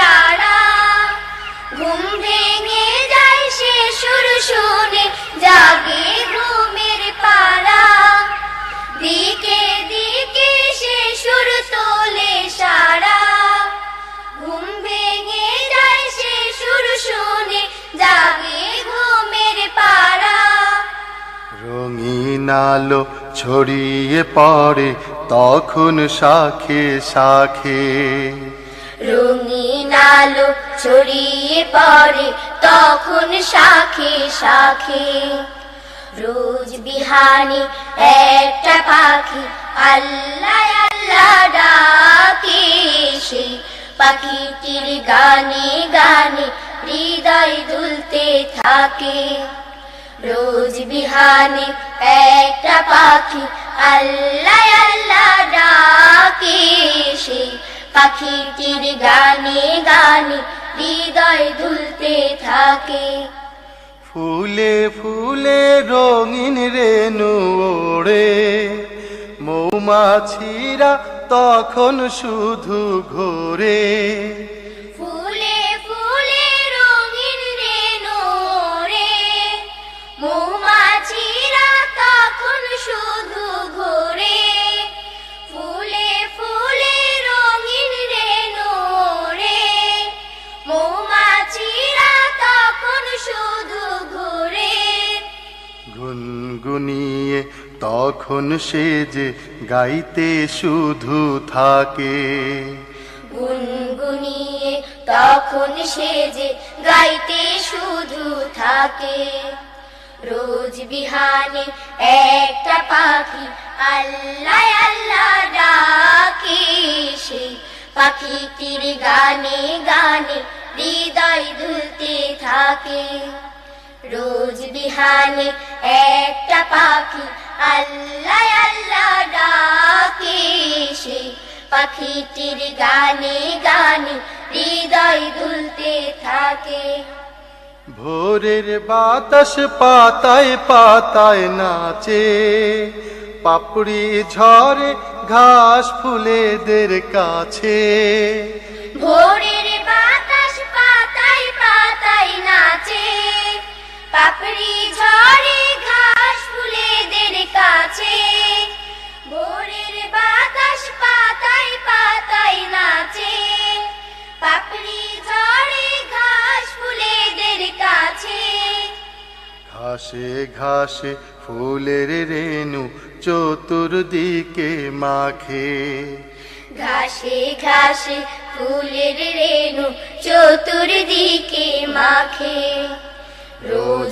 সারা ঘুম ভেঙে যায় সে সুর শুনে, জাগে ঘুমের পাড়া দিকে দিকে সে সুর তোলে সারা। ঘুম ভেঙে যায় সে সুর শুনে, জাগে ঘুমের পাড়া রঙিন আলো ছড়িয়ে পড়ে, তখন শাখে শাখে। আলো ছড়িয়ে পড়ে, তখন শাখে শাখে। রোজ বিহানি একটা পাখি আল্লাহ আল্লাহ ডাকে সে। পাখিটির গানে গানে হৃদয় দুলতে থাকে। রোজ বিহানে একটা পাখি আল্লাহ আল্লাহ ডাকে সে। পাখিটির গানে গানে হৃদয় দুলতে থাকে। ফুলে ফুলে রঙিন রেণু ওড়ে, মৌমাছিরা তখন শুধু ঘোরে। তখন সে যে গাইতে শুধু থাকে। গুনগুনিয়ে তখন সে যে গাইতে শুধু থাকে। রোজ বিহানে একটা পাখি আল্লাহ আল্লাহ ডাকে সে। পাখিটির গানে গানে হৃদয় দুলতে থাকে। রোজ বিহানে একটা পাখি আল্লাহ আল্লাহ ডাকে সে। পাখিটির গানে গানে হৃদয় দুলতে থাকে। ভোরের বাতাস পাতায় পাতায় নাচে। পাপড়ি ঝরে ঘাস ফুলেদের কাছে। ভোরের পাপড়ি ঝরে ঘাস ফুলেদের কাছে। ভোরের বাতাস পাতায় পাতায় নাচে। পাপড়ি ঝরে ঘাস ফুলেদের কাছে। ঘাসে ঘাসে ফুলের রেণু চতুর্দিকে মাখে। ঘাসে ঘাসে ফুলের রেণু চতুর্দিকে মাখে।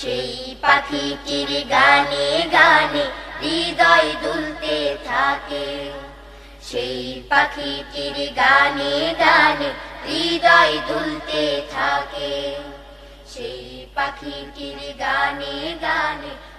সেই পাখিটির গানে গানে হৃদয় দুলতে থাকে। সেই পাখিটির গানে গানে হৃদয় দুলতে থাকে। সেই পাখিটির গানে গানে